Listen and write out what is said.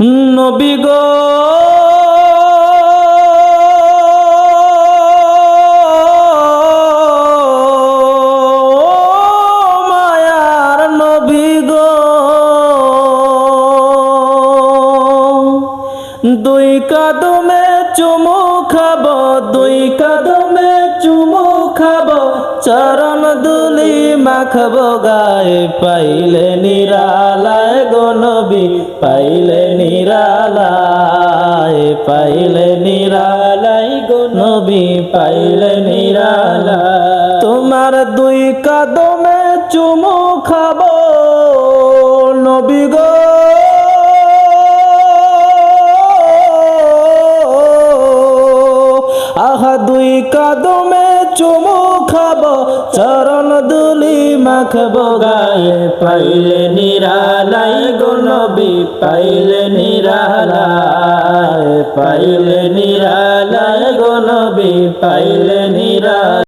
নবী গো। মায়ার নবী গো। দুই কদমে চুমু খাব, দুই কদমে চুমু খাব, চরণ দুলি মাখব, গায়ে পাইলে নবী পাইলে নিরালায় পাইলে নিরালায় গো নবী, পাইলে নিরালায়। তোমার দুই কদমে চুমু খাব নবী গো। আহা দুই কদমে চুমু খাব দুলি মাখব গায়ে পাইলে নিরালাই গো নবী পাইলে নিরালায় পাইলে নিরালায় গো নবী পাইলে নিরালায়